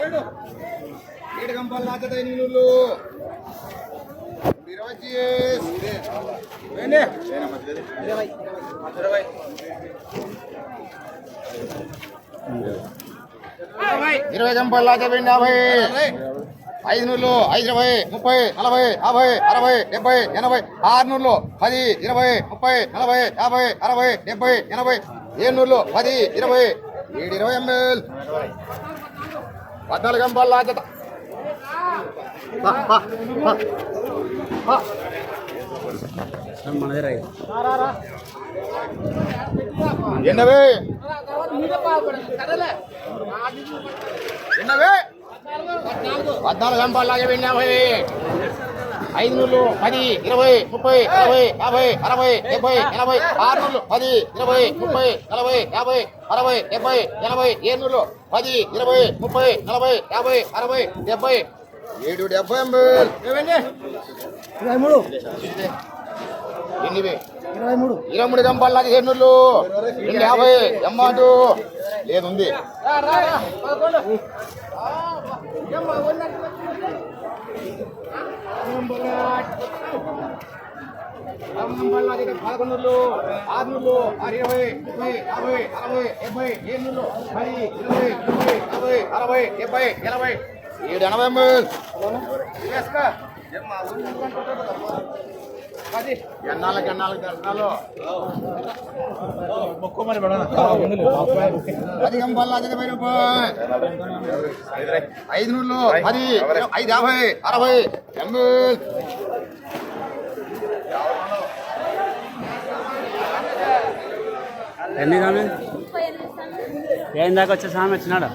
ఏడు. ఏడు నీళ్ళు ఇరవై? ఇరవై. ఇరవై. ఇరవై. గంపలు లాచబెండి యాభై. ఐదు నూళ్ళు ఐదు ఇరవై ముప్పై నలభై యాభై అరవై డెబ్బై ఎనభై ఆరు నూళ్ళు పది ఇరవై ముప్పై నలభై యాభై అరవై డెబ్బై ఎనభై ఏడు నూళ్ళు పది ఇరవై ఏడు ఇరవై ఎంఎల్ పద్నాలుగు గంపలు లాచత పా, పా, పా, పా. మన దగ్గర ఎన్నవే ఎన్నవే పద్నాలుగు గంపలు లాచబెండి యాభై ఐదు నూళ్ళు పది ఇరవై ముప్పై నలభై యాభై అరవై డెబ్బై ఎనభై ఆరు నూళ్ళు పది ఇరవై ముప్పై నలభై యాభై అరవై డెబ్బై ఎనభై ఏడు నూళ్ళు పది ఇరవై ముప్పై నలభై యాభై అరవై డెబ్బై. ఏడు డెబ్బై ఇరవై మూడు. ఎనిమిది. ఇరవై మూడు. ఇరవై మూడు గంపల్లా ఏడు నూళ్ళు రెండు యాభై అమ్మాటు లేదు ఆరు ఆరు ఇరవై ముప్పై యాభై అరవై డెబ్బై ఏడు నూళ్ళు పది ఇరవై ముప్పై యాభై అరవై డెబ్బై ఎనభై. ఏడు ఎనభై పది ఎన్నాళ్ళకి ఎన్నాళ్ళకి దర్శనాలు ఐదు నూళ్ళు పది ఐదు యాభై అరవై ఎనభై. ఎన్ని సామె ఏం దాకా వచ్చే సామె? వచ్చినాడా